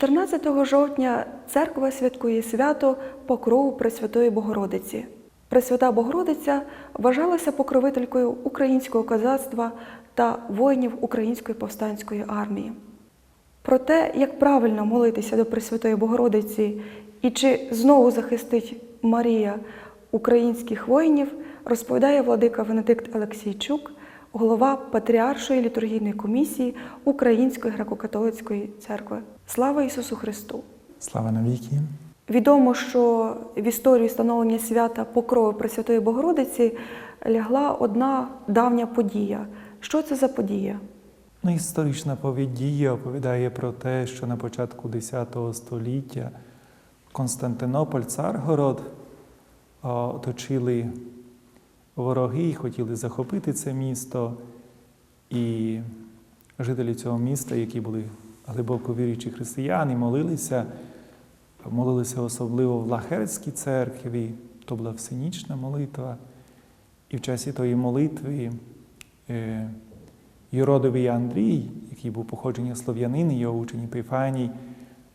14 жовтня церква святкує свято Покрову Пресвятої Богородиці. Пресвята Богородиця вважалася покровителькою українського козацтва та воїнів Української повстанської армії. Про те, як правильно молитися до Пресвятої Богородиці і чи знову захистить Марія українських воїнів, розповідає владика Венедикт Олексійчук, голова Патріаршої літургійної комісії Української греко-католицької церкви. Слава Ісусу Христу! Слава навіки. Відомо, що в історію становлення свята Покрови Пресвятої Богородиці лягла одна давня подія. Що це за подія? Ну, історична повідія оповідає про те, що на початку X століття Константинополь, Царгород, оточили вороги і хотіли захопити це місто. І жителі цього міста, які були глибоко віруючі християни, молилися, молилися особливо в Лахерській церкві, то була всенічна молитва. І в часі тої молитви е, Єродовий Андрій, який був походження слов'янин, його учень Епіфаній,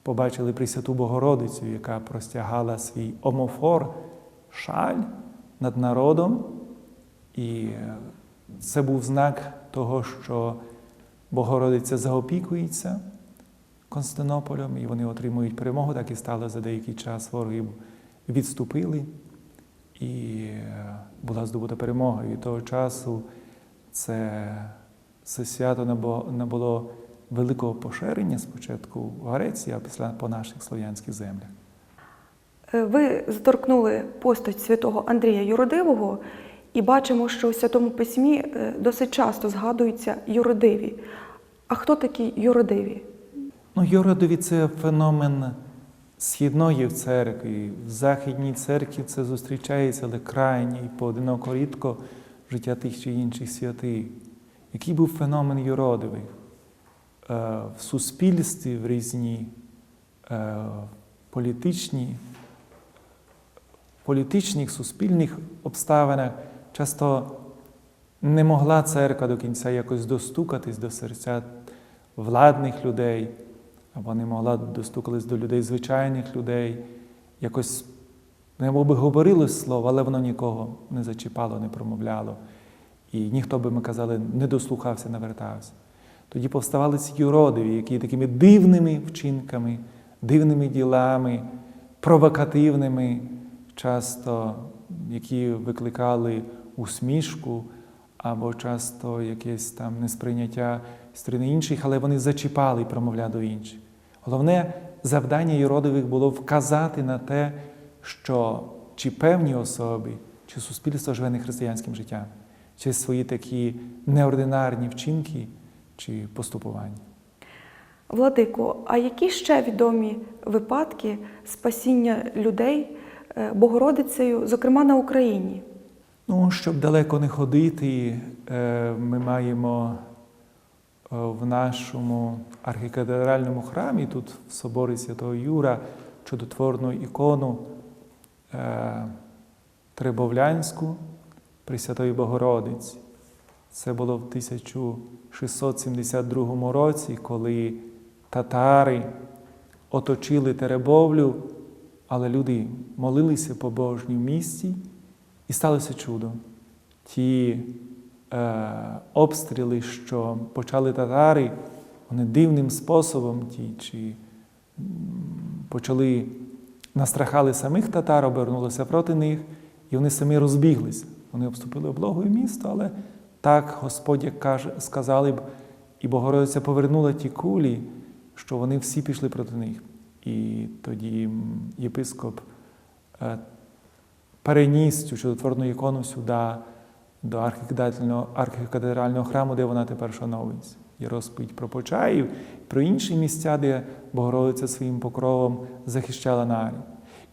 побачили Пресвяту Богородицю, яка простягала свій омофор, шаль над народом. І це був знак того, що Богородиця заопікується Константинополем, і вони отримують перемогу. Так і стало за деякий час. Вороги відступили, і е, була здобута перемога. І від того часу це, це свято набуло великого поширення спочатку в Греції, а після по наших слов'янських землях. Е, Ви заторкнули постать святого Андрія Юродивого, і бачимо, що у Святому Письмі е, досить часто згадуються юродиві. А хто такі юродиві? Ну, Йородові це феномен східної церкви. В Західній церкві це зустрічається, але крайні і поодиноко рідко життя тих чи інших святих. Який був феномен Юродових? Е, В суспільстві в різні е, політичні, політичних, суспільних обставинах часто не могла церква до кінця якось достукатись до серця владних людей, або не могла достукатись до людей, звичайних людей. Якось немов би говорилось слово, але воно нікого не зачіпало, не промовляло. І ніхто би, ми казали, не дослухався, не вертався. Тоді повставали ці юродиві, які такими дивними вчинками, дивними ділами, провокативними, часто, які викликали усмішку або часто якесь там несприйняття сторони інших, але вони зачіпали і промовляли до інших. Головне завдання Єродових було вказати на те, що чи певні особи, чи суспільство живе не християнським життям, через свої такі неординарні вчинки чи поступування. Владико, а які ще відомі випадки спасіння людей е, Богородицею, зокрема на Україні? Ну, щоб далеко не ходити, е, ми маємо е, в нашому архікатедральному храмі, тут в соборі Святого Юра, чудотворну ікону е, Требовлянську Пресвятої Богородиці. Це було в 1672 році, коли татари оточили Теребовлю, але люди молилися побожні в місті, і сталося чудо. Ті е, обстріли, що почали татари, вони дивним способом ті, чи почали настрахали самих татар, обернулися проти них, і вони самі розбіглися. Вони обступили облогою місто, але так Господь, як каже, сказали б, і Богородиця повернула ті кулі, що вони всі пішли проти них. І тоді єпископ е, переніс цю чудотворну ікону сюди, до архікатедрального, храму, де вона тепер шановиться. Є розповідь про Почаїв, про інші місця, де Богородиця своїм покровом захищала народ.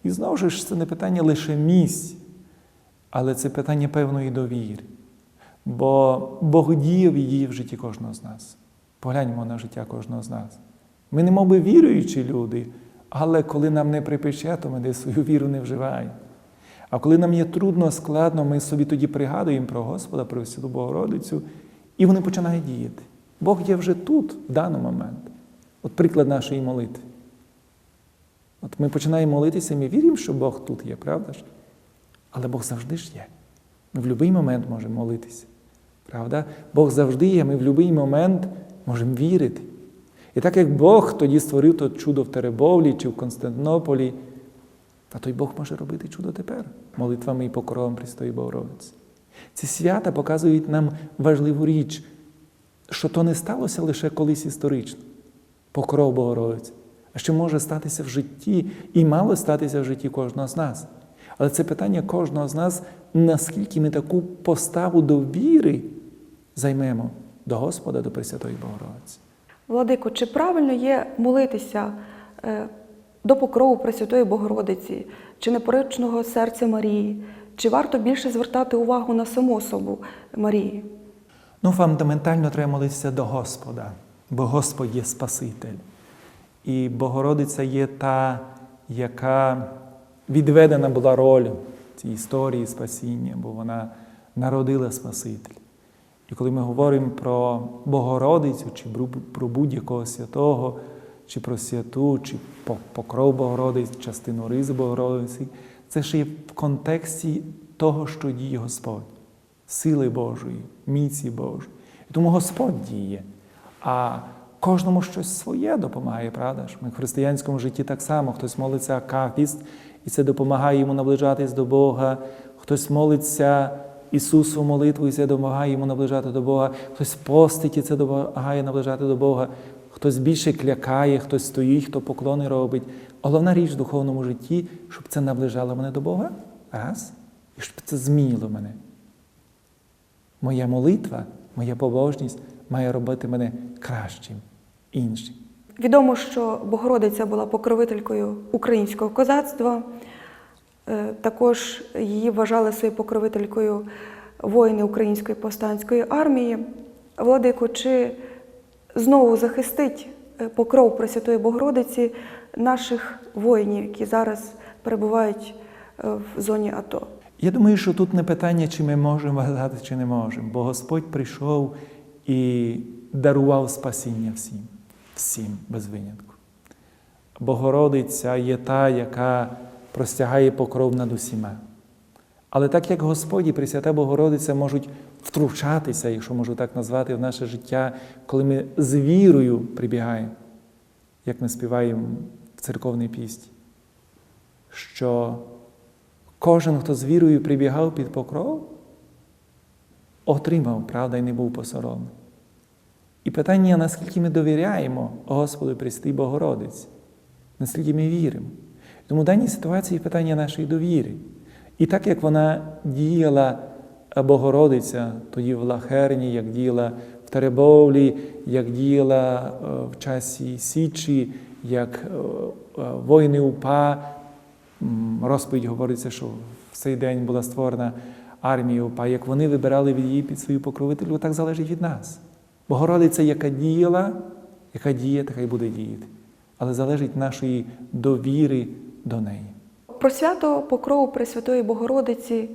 І знову ж це не питання лише місць, але це питання певної довіри. Бо Бог діє в її в житті кожного з нас. Погляньмо на життя кожного з нас. Ми не би віруючі люди, але коли нам не припече, то ми десь свою віру не вживаємо. А коли нам є трудно, складно, ми собі тоді пригадуємо про Господа, про Святу Богородицю, і вони починають діяти. Бог є вже тут, в даний момент. От приклад нашої молитви. От ми починаємо молитися, ми віримо, що Бог тут є, правда ж? Але Бог завжди ж є. Ми в будь-який момент можемо молитися. Правда? Бог завжди є, ми в будь-який момент можемо вірити. І так як Бог тоді створив то чудо в Теребовлі чи в Константинополі, та той Бог може робити чудо тепер, молитвами і покровом Престої Богородиці. Ці свята показують нам важливу річ, що то не сталося лише колись історично, покров Богородиці, а що може статися в житті і мало статися в житті кожного з нас. Але це питання кожного з нас, наскільки ми таку поставу довіри займемо до Господа, до Пресвятої Богородиці. Владико, чи правильно є молитися е, до покрову Пресвятої Богородиці, чи непорочного серця Марії? Чи варто більше звертати увагу на саму особу Марії? Ну, фундаментально треба молитися до Господа, бо Господь є Спаситель. І Богородиця є та, яка відведена була роль цій історії спасіння, бо вона народила Спаситель. І коли ми говоримо про Богородицю, чи про будь-якого святого, чи про святу, чи покров Богородиці, частину ризи Богородиці, це ще є в контексті того, що діє Господь, сили Божої, міці Божої. І тому Господь діє. А кожному щось своє допомагає, правда ж? Ми в християнському житті так само. Хтось молиться акафіст, і це допомагає йому наближатись до Бога. Хтось молиться Ісусу молитву, і це допомагає йому наближати до Бога. Хтось постить, і це допомагає наближати до Бога. Хтось більше клякає, хтось стоїть, хто поклони робить. Головна річ в духовному житті, щоб це наближало мене до Бога. Раз. І щоб це змінило мене. Моя молитва, моя побожність має робити мене кращим, іншим. Відомо, що Богородиця була покровителькою українського козацтва. Е, Також її вважали своєю покровителькою воїни Української повстанської армії. Владико, чи знову захистить е, покров Пресвятої Богородиці наших воїнів, які зараз перебувають е, в зоні АТО? Я думаю, що тут не питання, чи ми можемо гадати, чи не можемо, бо Господь прийшов і дарував спасіння всім, всім без винятку. Богородиця є та, яка простягає покров над усіма. Але так як Господь і Пресвята Богородиця можуть втручатися, якщо можу так назвати, в наше життя, коли ми з вірою прибігаємо, як ми співаємо в церковній пісні, що кожен, хто з вірою прибігав під покров, отримав, правда, і не був посоромний. І питання, наскільки ми довіряємо Господу Престій Богородиці, наскільки ми віримо. Тому в даній ситуації питання нашої довіри. І так як вона діяла Богородиця тоді в Лахерні, як діяла в Теребовлі, як діяла е, в часі Січі, як е, е, воїни УПА, розповідь говориться, що в цей день була створена армія УПА, як вони вибирали від її під свою покровителю, так залежить від нас. Богородиця, яка діяла, яка діє, така й буде діяти. Але залежить нашої довіри до неї. Про свято Покрову Пресвятої Богородиці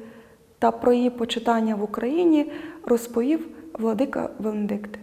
та про її почитання в Україні розповів владика Венедикт.